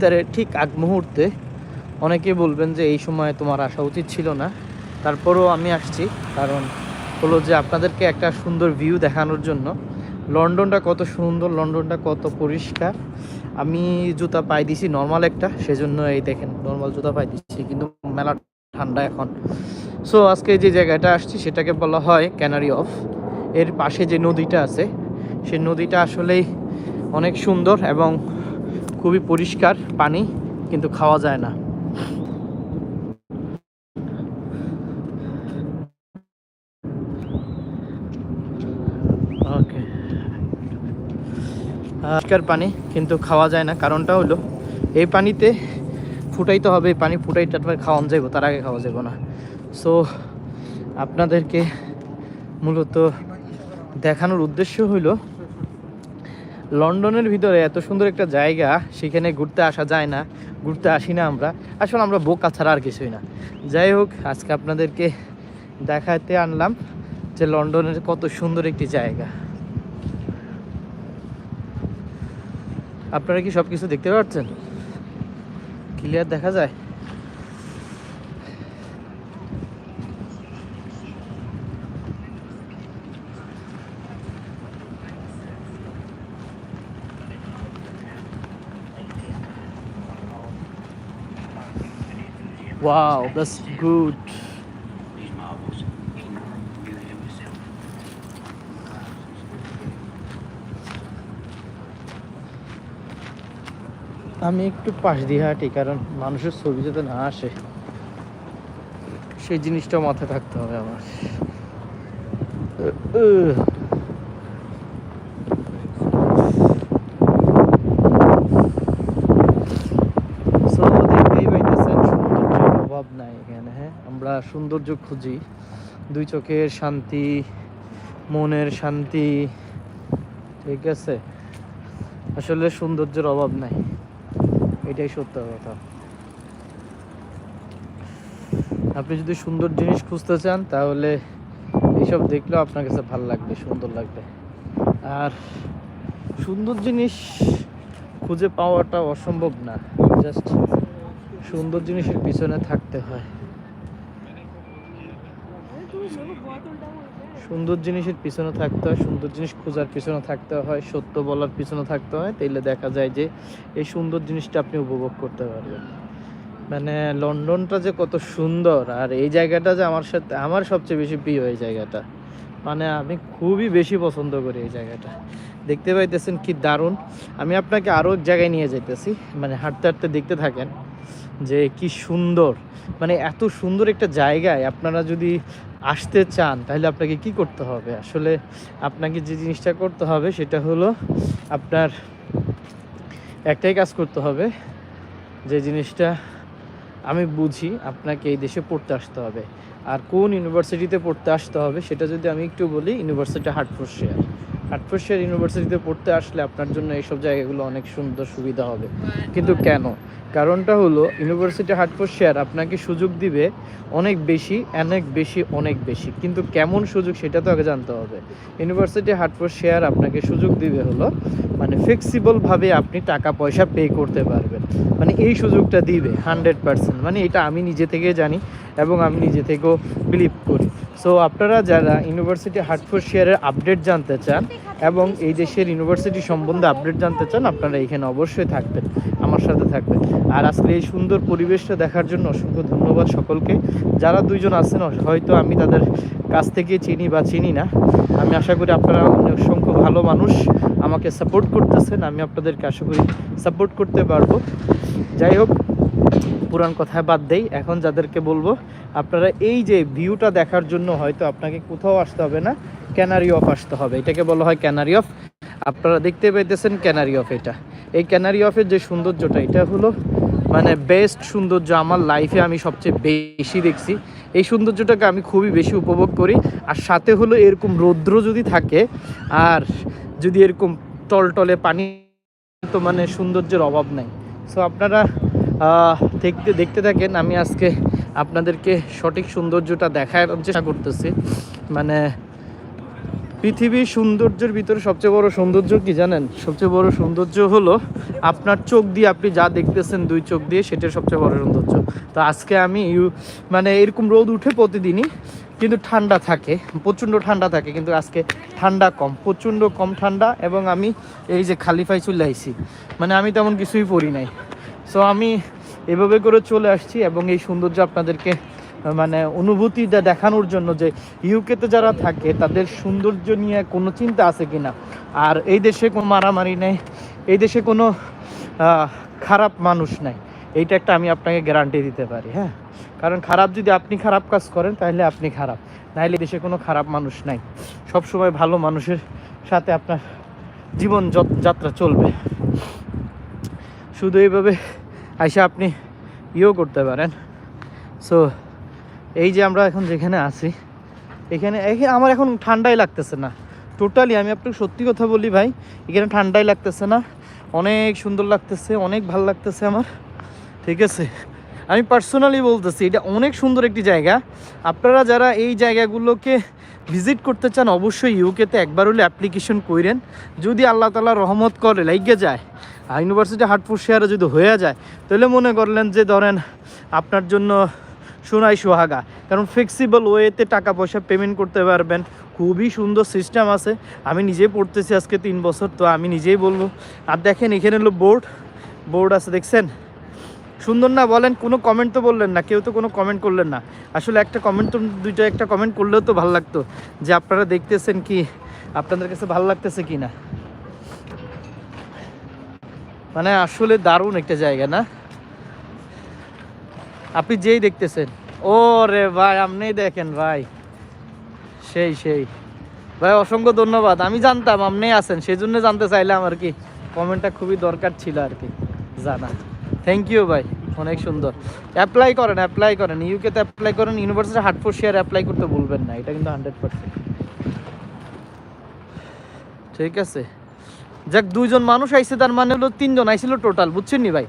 ইফতারের ঠিক আগ মুহূর্তে অনেকে বলবেন যে এই সময় তোমার আসা উচিত ছিল না। তারপরেও আমি আসছি, কারণ হলো যে আপনাদেরকে একটা সুন্দর ভিউ দেখানোর জন্য। লন্ডনটা কত সুন্দর, লন্ডনটা কত পরিষ্কার। আমি জুতা পাই দিছি নর্মাল একটা, সেজন্য এই দেখেন নর্মাল জুতা পাই দিচ্ছি কিন্তু মেলা ঠান্ডা এখন। সো আজকে যে জায়গাটা আসছি, সেটাকে বলা হয় ক্যানারি অফ এর পাশে যে নদীটা আছে সেই নদীটা আসলেই অনেক সুন্দর এবং খুবই পরিষ্কার পানি, কিন্তু খাওয়া যায় না। ওকে পরিষ্কার পানি, কিন্তু খাওয়া যায় না। কারণটা হলো, এই পানিতে ফুটাইতে হবে, এই পানি ফুটাই তারপরে খাওয়ান যাইব, তার আগে খাওয়া যাবে না। সো আপনাদেরকে মূলত দেখানোর উদ্দেশ্য হইল লন্ডনের ভিতরে এত সুন্দর একটা জায়গা, সেখানে ঘুরতে আসা যায় না, ঘুরতে আসি না আমরা। আসলে আমরা বোকা ছাড়া আর কিছুই না। যাই হোক, আজকে আপনাদেরকে দেখাতে আনলাম যে লন্ডনের কত সুন্দর একটি জায়গা। আপনারা কি সব কিছু দেখতে পাচ্ছেন? ক্লিয়ার দেখা যায়? Wow, that's good. আমি একটু পাশ দিয়ে হাঁটি কারণ মানুষের ছবি যাতে না আসে সেই জিনিসটা মাথায় থাকতে হবে আমার উহ। So, দেখতেই পাইতেছেন সৌন্দর্যের অভাব নাই এখানে হ্যাঁ আমরা সৌন্দর্য খুঁজি। দুই চোখের শান্তি, মনের শান্তি, ঠিক আছে? আসলে সৌন্দর্যের অভাব নাই। এটাই সত্য কথা। আপনি যদি সুন্দর জিনিস খুঁজতে চান, তাহলে এইসব দেখলেও আপনার কাছে ভালো লাগবে, সুন্দর লাগবে। আর সুন্দর জিনিস খুঁজে পাওয়াটা অসম্ভব না। জাস্ট সুন্দর জিনিসের পিছনে থাকতে হয়। সুন্দর জিনিসের পিছনে থাকতে হয়, সুন্দর জিনিস খোঁজার পিছনে থাকতে হয়, সত্য বলার পিছনে থাকতে হয়, তাইলে দেখা যায় যে এই সুন্দর জিনিসটা আপনি উপভোগ করতে পারবেন। মানে লন্ডনটা যে কত সুন্দর, আর এই জায়গাটা যে আমার সাথে, আমার সবচেয়ে বেশি প্রিয় এই জায়গাটা। মানে আমি খুবই বেশি পছন্দ করি এই জায়গাটা। দেখতে পাইতেছেন কি দারুণ। আমি আপনাকে আরও এক জায়গায় নিয়ে যাইতেছি মানে হাঁটতে হাঁটতে দেখতে থাকেন যে কি সুন্দর। মানে এত সুন্দর একটা জায়গায় আপনারা যদি আসতে চান, তাহলে আপনাকে কি করতে হবে? আসলে আপনাকে যে জিনিসটা করতে হবে সেটা হলো আপনার একটাই কাজ করতে হবে, যে জিনিসটা আমি বুঝি আপনাকে এই দেশে পড়তে আসতে হবে। আর কোন ইউনিভার্সিটিতে পড়তে আসতে হবে সেটা যদি আমি একটু বলি, ইউনিভার্সিটি হাটফোর্শিয়ার হাটফোর্শিয়ার ইউনিভার্সিটিতে পড়তে আসলে আপনার জন্য এইসব জায়গাগুলো অনেক সুন্দর সুবিধা হবে। কিন্তু কেন? কারণটা হলো ইউনিভার্সিটি হাটফোর্শিয়ার আপনাকে সুযোগ দিবে অনেক বেশি অনেক বেশি অনেক বেশি। কিন্তু কেমন সুযোগ সেটা তো আগে জানতে হবে। ইউনিভার্সিটি হাটফোর্শিয়ার আপনাকে সুযোগ দিবে হলো মানে ফ্লেক্সিবলভাবে আপনি টাকা পয়সা পে করতে পারবেন। মানে এই সুযোগটা দিবে হান্ড্রেড পার্সেন্ট মানে এটা আমি নিজে থেকে জানি এবং আমি নিজে থেকেও বিলিভ করি। সো আপনারা যারা ইউনিভার্সিটি হার্টফোর শেয়ারের আপডেট জানতে চান এবং এই দেশের ইউনিভার্সিটি সম্বন্ধে আপডেট জানতে চান, আপনারা এখানে অবশ্যই থাকবেন, আমার সাথে থাকবেন। আর আজকে এই সুন্দর পরিবেশটা দেখার জন্য অসংখ্য ধন্যবাদ সকলকে। যারা দুইজন আছেন, হয়তো আমি তাদের কাছ থেকে চিনি বা চিনি না। আমি আশা করি আপনারা অসংখ্য ভালো মানুষ আমাকে সাপোর্ট করতেছেন, আমি আপনাদেরকে আশা করি সাপোর্ট করতে পারব। যাই হোক পুরান কথায় বাদ দেই। এখন যাদেরকে বলব, আপনারা এই যে ভিউটা দেখার জন্য হয়তো আপনাকে কোথাও আসতে হবে না, ক্যানারি অফ আসতে হবে। এটাকে বলা হয় ক্যানারি অফ। আপনারা দেখতে পাইতেছেন ক্যানারি অফ এটা। এই ক্যানারি অফের যে সৌন্দর্যটা, এটা হলো মানে বেস্ট সৌন্দর্য আমার লাইফে আমি সবচেয়ে বেশি দেখছি। এই সৌন্দর্যটাকে আমি খুবই বেশি উপভোগ করি। আর সাথে হলো এরকম রৌদ্র যদি থাকে, আর যদি এরকম টলটলে পানি, তো মানে সৌন্দর্যের অভাব নাই। সো আপনারা দেখতে দেখতে থাকেন, আমি আজকে আপনাদেরকে সঠিক সৌন্দর্যটা দেখার চেষ্টা করতেছি। মানে পৃথিবীর সৌন্দর্যের ভিতরে সবচেয়ে বড় সৌন্দর্য কি জানেন? সবচেয়ে বড় সৌন্দর্য হলো আপনার চোখ দিয়ে আপনি যা দেখতেছেন দুই চোখ দিয়ে সেটা সবচেয়ে বড় সৌন্দর্য। তো আজকে আমি ইউ- মানে এরকম রোদ উঠে প্রতিদিনই কিন্তু ঠান্ডা থাকে, প্রচণ্ড ঠান্ডা থাকে, কিন্তু আজকে ঠান্ডা কম, প্রচণ্ড কম ঠান্ডা এবং আমি এই যে খালিফাই চলে মানে আমি তেমন কিছুই পড়ি নাই। সো আমি এভাবে করে চলে আসছি এবং এই সৌন্দর্য আপনাদেরকে মানে অনুভূতিটা দেখানোর জন্য যে ইউকেতে যারা থাকে, তাদের সৌন্দর্য নিয়ে কোনো চিন্তা আছে কিনা আর এই দেশে কোনো মারামারি নেই, এই দেশে কোনো খারাপ মানুষ নাই। এইটা একটা আমি আপনাকে গ্যারান্টি দিতে পারি হ্যাঁ? কারণ খারাপ যদি আপনি খারাপ কাজ করেন, তাহলে আপনি খারাপ। নাহলে দেশে কোনো খারাপ মানুষ নাই। সব সময় ভালো মানুষের সাথে আপনার জীবন যত- যাত্রা চলবে। শুধু এইভাবে আইসা আপনি ইয়েও করতে পারেন। সো এই যে আমরা এখন যেখানে আছি, এখানে আমার এখন ঠান্ডাই লাগতেছে না। টোটালি আমি আপনাকে সত্যি কথা বলি ভাই, এখানে ঠান্ডাই লাগতেছে না। অনেক সুন্দর লাগতেছে, অনেক ভালো লাগতেছে আমার। ঠিক আছে? আমি পার্সোনালি বলতেছি, এটা অনেক সুন্দর একটি জায়গা। আপনারা যারা এই জায়গাগুলোকে ভিজিট করতে চান, অবশ্যই ইউকেতে একবার হলে অ্যাপ্লিকেশন কইরেন। যদি আল্লাহ তালা রহমত করে, লাইগে যায় ইউনিভার্সিটি হাটফুট শেয়ারে যদি হয়ে যায়, তাহলে মনে করলেন যে ধরেন আপনার জন্য সোনাই সোহাগা। কারণ ফ্লেক্সিবল ওয়েতে টাকা পয়সা পেমেন্ট করতে পারবেন। খুবই সুন্দর সিস্টেম আছে। আমি নিজেই পড়তেছি আজকে তিন বছর, তো আমি নিজেই বলব। আর দেখেন এখানে হলো বোর্ড বোর্ড আছে, দেখছেন? সুন্দর না, বলেন, কোনো কমেন্ট তো বললেন না, কেউ তো কোনো কমেন্ট করলেন না। আসলে একটা কমেন্ট তো, দুইটা একটা কমেন্ট করলেও তো ভালো লাগতো। যে আপনারা দেখতেছেন কি, আপনাদের কাছে ভালো লাগতেছে কি না? মানে আসলে দারুণ একটা জায়গা, না? আপনি যেই দেখতেছেন ও রে ভাই, আপনি দেখেন ভাই। সেই সেই। ভাই, অসংখ্য ধন্যবাদ। আমি জানতাম আপনি আছেন সেই জন্য জানতে চাইলাম আর কি। কমেন্টটা খুবই দরকার ছিল আর কি, জানা। থ্যাংক ইউ ভাই, অনেক সুন্দর। অ্যাপ্লাই করেন অ্যাপ্লাই করেন। ইউকেতে অ্যাপ্লাই করেন ইউনিভার্সিটি হার্টফোর্ড শেয়ার অ্যাপ্লাই করতে ভুলবেন না, এটা কিন্তু হান্ড্রেড পার্সেন্ট ঠিক আছে। যাক, দুইজন মানুষ আইছে, তার মানে হলো তিনজন আইছিল টোটাল বুঝছেন নি ভাই?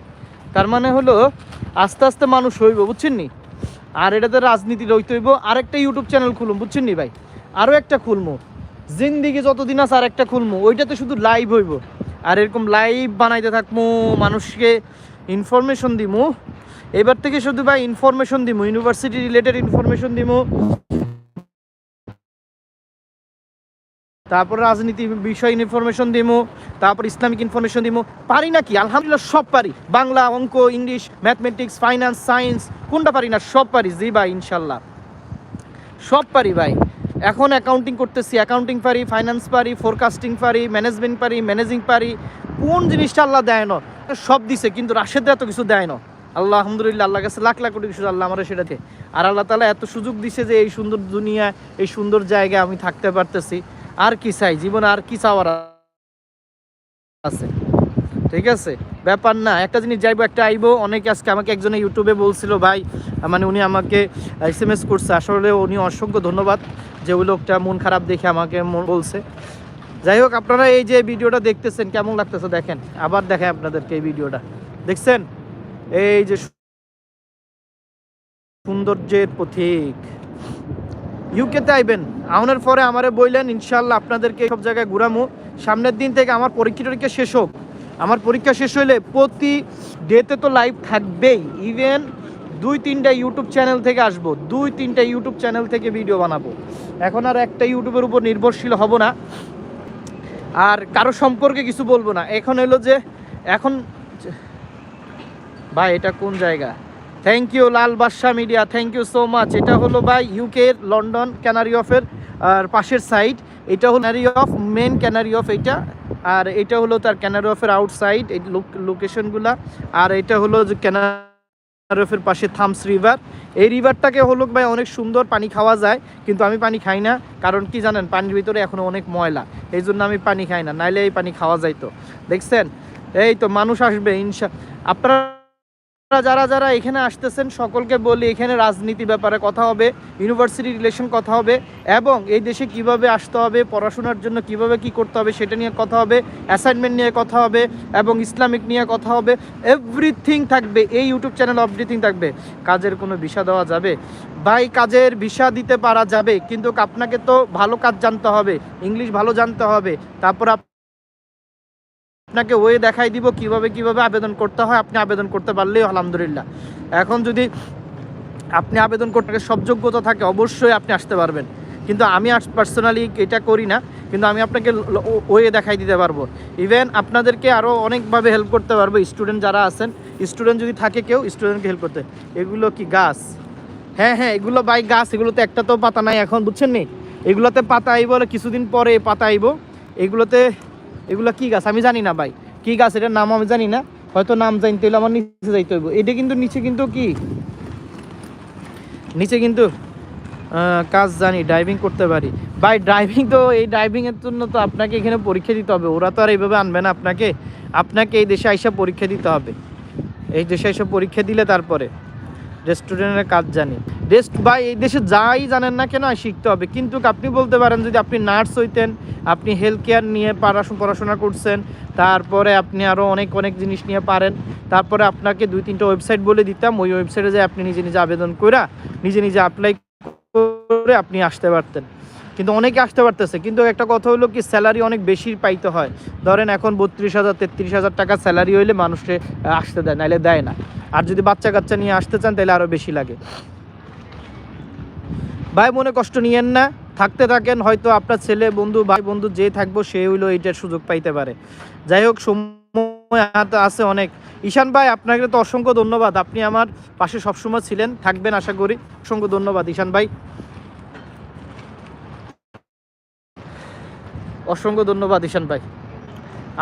তার মানে হলো আস্তে আস্তে মানুষ হইব, বুঝছেন নি? আর এটাতে রাজনীতি রইতে হইব। আরেকটা ইউটিউব চ্যানেল খুলুম, বুঝছেন নি ভাই? আরও একটা খুলমু। জিন্দিগি যতদিন আছে আর একটা খুলমু। ওইটাতে শুধু লাইভ হইব। আর এরকম লাইভ বানাইতে থাকমু, মানুষকে ইনফরমেশন দিমু। এবার থেকে শুধু ভাই ইনফরমেশন দিমু ইউনিভার্সিটি রিলেটেড ইনফরমেশন দিমু। তারপর রাজনীতি বিষয় ইনফরমেশন দিমু, তারপর ইসলামিক ইনফরমেশন দিমু। পারি না কি আলহামদুলিল্লাহ সব পারি। বাংলা, অঙ্ক, ইংলিশ ম্যাথমেটিক্স ফাইন্যান্স সায়েন্স কোনটা পারি না, সব পারি। জি ভাই, ইনশাল্লাহ। সব পারি ভাই। এখন অ্যাকাউন্টিং করতেছি। অ্যাকাউন্টিং পারি ফাইন্যান্স পারি ফোরকাস্টিং পারি ম্যানেজমেন্ট পারি ম্যানেজিং পারি। কোন জিনিসটা আল্লাহ দেয় না, সব দিছে, কিন্তু রাশেদ এত কিছু দেয় না। আল্লাহ, আলহামদুলিল্লাহ আল্লাহ কাছে লাখ লাখ কোটি কিছু আল্লাহ আমার সেটাতে আর আল্লাহ তালা এত সুযোগ দিছে যে এই সুন্দর দুনিয়া, এই সুন্দর জায়গায় আমি থাকতে পারতেছি। আর কি চাই? জীবনে আর কি চাওয়ার আছে? ঠিক আছে? ব্যাপার না, একটা জিনিস যাইবো, একটা আইবো। অনেকে আজকে আমাকে একজনে ইউটিউবে বলছিল, ভাই মানে উনি আমাকে এস এম এস করছে। আসলে উনি অসংখ্য ধন্যবাদ যে ওই লোকটা মন খারাপ দেখে আমাকে বলছে। যাই হোক, আপনারা এই যে ভিডিওটা দেখতেছেন, কেমন লাগতেছে দেখেন। আবার দেখেন আপনাদেরকে এই ভিডিওটা। দেখছেন? এই যে সৌন্দর্যের পথিক ইউকেতে আইবেন। আউনের পরে আমারে বললেন ইনশাল্লাহ আপনাদেরকে সব জায়গায় ঘুরামো। সামনের দিন থেকে আমার পরীক্ষা টরীক্ষা শেষ হোক। আমার পরীক্ষা শেষ হইলে প্রতি ডেতে তো লাইভ থাকবেই। ইভেন দুই তিনটা ইউটিউব চ্যানেল থেকে আসব, দুই তিনটা ইউটিউব চ্যানেল থেকে ভিডিও বানাবো। এখন আর একটা ইউটিউবের উপর নির্ভরশীল হব না। আর কারও সম্পর্কে কিছু বলব না। এখন হলো যে, এখন ভাই, এটা কোন জায়গা? Thank you Lal Badshah media thank you so much এটা হলো ভাই ইউকের লন্ডন ক্যানারি অফের আর পাশের সাইড এটা হলো canary of men canary of এটা, আর এটা হলো তার ক্যানারি অফের আউটসাইড এই লোকেশনগুলা আর এটা হলো যে ক্যানারি অফের পাশে থামস রিভার এই রিভারটাকে হলো ভাই অনেক সুন্দর পানি খাওয়া যায়, কিন্তু আমি পানি খাই না, কারণ কি জানেন, পানির ভিতরে এখনও অনেক ময়লা, এই জন্য আমি পানি খাই না, নাইলে এই পানি খাওয়া যাইতো। দেখছেন? এই তো মানুষ আসবে, ইনশা, আপনারা যারা যারা এখানে আসতেছেন, সকলকে বলি এখানে রাজনীতি ব্যাপারে কথা হবে ইউনিভার্সিটি রিলেশন কথা হবে এবং এই দেশে কীভাবে আসতে হবে, পড়াশোনার জন্য কীভাবে কি করতে হবে সেটা নিয়ে কথা হবে অ্যাসাইনমেন্ট নিয়ে কথা হবে এবং ইসলামিক নিয়ে কথা হবে এভরিথিং থাকবে, এই ইউটিউব চ্যানেল এভরিথিং থাকবে। কাজের কোনো বিষা দেওয়া যাবে? ভাই, কাজের ভিসা দিতে পারা যাবে, কিন্তু আপনাকে তো ভালো কাজ জানতে হবে ইংলিশ ভালো জানতে হবে, তারপর আপনাকে ওয়ে দেখাই দিব কীভাবে কীভাবে আবেদন করতে হয়, আপনি আবেদন করতে পারলেই আলহামদুলিল্লাহ। এখন যদি আপনি আবেদন করতে সব যোগ্যতা থাকে, অবশ্যই আপনি আসতে পারবেন। কিন্তু আমি পার্সোনালি এটা করি না, কিন্তু আমি আপনাকে ওয়ে দেখাই দিতে পারব। ইভেন আপনাদেরকে আরও অনেকভাবে হেল্প করতে পারব স্টুডেন্ট যারা আছেন স্টুডেন্ট যদি থাকে কেউ স্টুডেন্টকে হেল্প করতে। এগুলো কি গাছ? হ্যাঁ হ্যাঁ এগুলো বাই গাছ, এগুলোতে একটা তো পাতা নাই এখন, বুঝছেন নি? এগুলোতে পাতা আইব, কিছুদিন পরে পাতা আইব। এগুলোতে এগুলো কি গাছ? আমি জানি না ভাই। কি গাছ? এটার নাম আমি জানি না। হয়তো নাম জানতে হলে আমার নিচে যাইতে হইব। এটা কিন্তু নিচে কিন্তু কি? নিচে কিন্তু কাজ জানি ড্রাইভিং করতে পারি। ভাই ড্রাইভিং তো, এই ড্রাইভিংয়ের জন্য তো আপনাকে এখানে পরীক্ষা দিতে হবে। ওরা তো আর এইভাবে আনবে না আপনাকে। আপনাকে এই দেশে আইসা পরীক্ষা দিতে হবে। এই দেশে এসে পরীক্ষা দিলে তারপরে। রেস্টুরেন্টের কাজ জানি। রেস্ট বা এই দেশে যাই জানেন না কেন শিখতে হবে। কিন্তু আপনি বলতে পারেন, যদি আপনি নার্স হইতেন, আপনি হেলথ কেয়ার নিয়ে পড়াশোনা করছেন, তারপরে আপনি আরও অনেক অনেক জিনিস নিয়ে পারেন। তারপরে আপনাকে দুই তিনটা ওয়েবসাইট বলে দিতাম। ওই ওয়েবসাইটে যে আপনি নিজে নিজে আবেদন করা নিজে নিজে অ্যাপ্লাই করে আপনি আসতে পারতেন। কিন্তু অনেকে আসতে পারতেছে। কিন্তু একটা কথা হলো কি স্যালারি অনেক বেশি পাইতে হয়। ধরেন এখন বত্রিশ হাজার, তেত্রিশ হাজার টাকা স্যালারি হইলে মানুষে আসতে দেয় নাহলে দেয় না। আর যদি বাচ্চা কাচ্চা নিয়ে আসতে চান, তাহলে আরও বেশি লাগে। ভাই, মনে কষ্ট নিয়েন না। থাকতে থাকেন, হয়তো আপনার ছেলে, বন্ধু, ভাই, বন্ধু যে থাকব, সে হইল এইটার সুযোগ পাইতে পারে। যাই হোক, সময় হাতে আছে অনেক। ঈশান ভাই, আপনাকে তো অসংখ্য ধন্যবাদ। আপনি আমার পাশে সবসময় ছিলেন, থাকবেন আশা করি। অসংখ্য ধন্যবাদ, ঈশান ভাই। অসংখ্য ধন্যবাদ, ঈশান ভাই।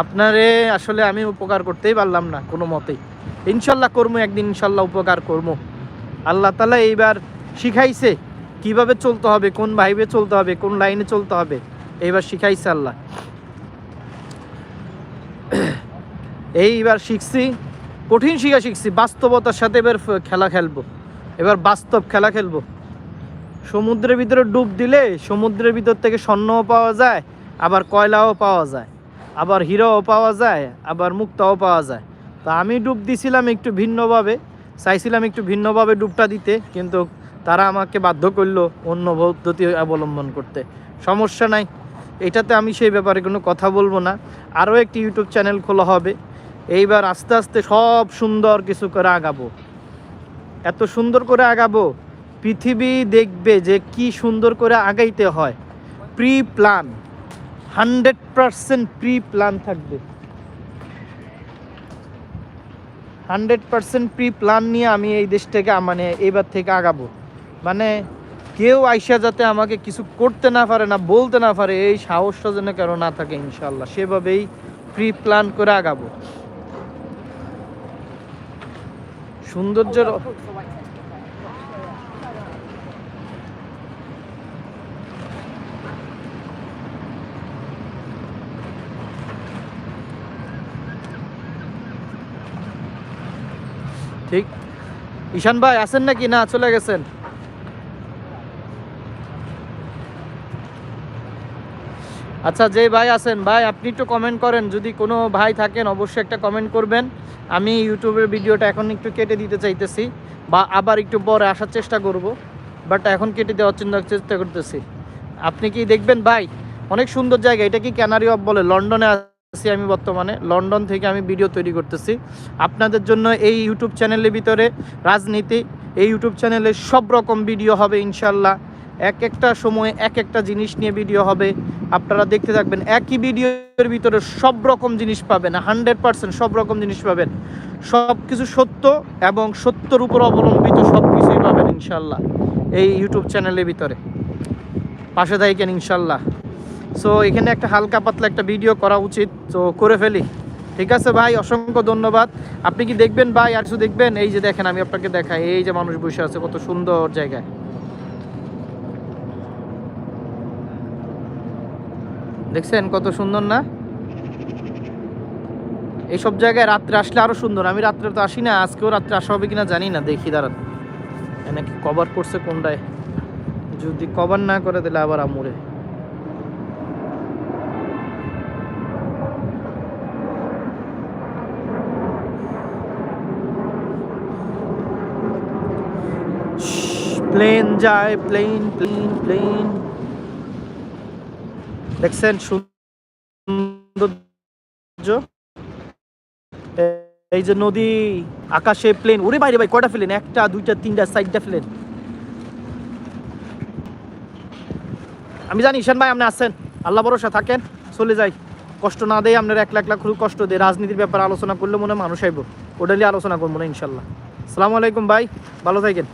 আপনারে আসলে আমি উপকার করতেই পারলাম না, কোনো মতেই। ইনশাল্লাহ করব একদিন ইনশাল্লাহ উপকার করব আল্লাহ তালা এইবার শিখাইছে কীভাবে চলতে হবে, কোন ভাইবে চলতে হবে, কোন লাইনে চলতে হবে, এইবার শিখাইছে আল্লাহ। এইবার শিখছি, কঠিন শিখা শিখছি, বাস্তবতার সাথে এবার খেলা খেলব। এবার বাস্তব খেলা খেলব। সমুদ্রের ভিতরে ডুব দিলে সমুদ্রের ভিতর থেকে স্বর্ণও পাওয়া যায়, আবার কয়লাও পাওয়া যায়, আবার হিরোও পাওয়া যায়, আবার মুক্তাও পাওয়া যায়। তা আমি ডুব দিছিলাম একটু ভিন্নভাবে, চাইছিলাম একটু ভিন্নভাবে ডুবটা দিতে, কিন্তু তারা আমাকে বাধ্য করল অন্য পদ্ধতি অবলম্বন করতে। সমস্যা নাই, এটাতে আমি সেই ব্যাপারে কোনো কথা বলব না। আরও একটি ইউটিউব চ্যানেল খোলা হবে, এইবার আস্তে আস্তে সব সুন্দর কিছু করে আগাবো। এত সুন্দর করে আগাবো, পৃথিবী দেখবে যে কি সুন্দর করে আগাইতে হয়। Pre plan hundred percent pre plan থাকবে। হান্ড্রেড পারসেন্ট প্রি প্ল্যান নিয়ে আমি এই দেশ থেকে মানে এইবার থেকে আগাবো। মানে কেউ আইসা যাতে আমাকে কিছু করতে না পারে না, বলতে না পারে, এই সাহসটা যেন কেন না থাকে ইনশাল্লাহ সেভাবেই প্রি প্ল্যান করে আগাবো। সৌন্দর্যের ঠিক? ঈশান ভাই, আছেন নাকি? না, চলে গেছেন। আচ্ছা যে ভাই আছেন, ভাই, আপনি একটু কমেন্ট করেন। যদি কোনো ভাই থাকেন, অবশ্যই একটা কমেন্ট করবেন। আমি ইউটিউবের ভিডিওটা এখন একটু কেটে দিতে চাইতেছি, বা আবার একটু পরে আসার চেষ্টা করব বাট এখন কেটে দেওয়ার জন্য চেষ্টা করতেছি। আপনি কি দেখবেন, ভাই? অনেক সুন্দর জায়গা, এটা কি ক্যানারি অফ বলে? লন্ডনে আছি আমি বর্তমানে। লন্ডন থেকে আমি ভিডিও তৈরি করতেছি। আপনাদের জন্য এই ইউটিউব চ্যানেলের ভিতরে রাজনীতি, এই ইউটিউব চ্যানেলে সব রকম ভিডিও হবে ইনশাল্লাহ এক একটা সময়ে এক একটা জিনিস নিয়ে ভিডিও হবে। আপনারা দেখতে থাকবেন, একই ভিডিওর ভিতরে সব রকম জিনিস পাবেন হান্ড্রেড পার্সেন্ট সব রকম জিনিস পাবেন। সব কিছু সত্য এবং সত্যর উপর অবলম্বিত সব কিছুই পাবেন ইনশাল্লাহ এই ইউটিউব চ্যানেলের ভিতরে। পাশে থাকেন ইনশাল্লাহ সো এখানে একটা হালকা পাতলা একটা ভিডিও করা উচিত। তো করে ফেলি। ঠিক আছে ভাই? অসংখ্য ধন্যবাদ। আপনি কি দেখবেন ভাই? আর কিছু দেখবেন? এই যে দেখেন, আমি আপনাকে দেখাই। এই যে মানুষ বসে আছে, কত সুন্দর জায়গায়। দেখছেন? কত সুন্দর না? এইসব জায়গায় রাত্রে আসলে আরও সুন্দর। আমি রাত্রে তো আসি না। আজকেও রাত্রে আসা হবে কিনা জানি না। দেখি, দাঁড়ান। নাকি কভার করছে কোনটায়? যদি কভার না করে, তাহলে আবার আমুরে। প্লেন যায়, প্লেন প্লেন প্লেন। দেখছেন সৌন্দর্য? এই যে নদী, আকাশে প্লেন। ওরে বাইরে ভাই, কয়টা ফেলেন একটা, দুইটা, তিনটা, চারটা ফেলেন আমি জানি, ঈশান ভাই, আপনি আসছেন আল্লাহ ভরসা, থাকেন, চলে যাই। কষ্ট না দেয় আপনার এক লাখ লাখ খুব কষ্ট দেয় রাজনীতির ব্যাপারে আলোচনা করলে মনে মানুষ আইব। ওটা নিয়ে আলোচনা করব না, ইনশাল্লাহ। সালামু আলাইকুম ভাই, ভালো থাকেন।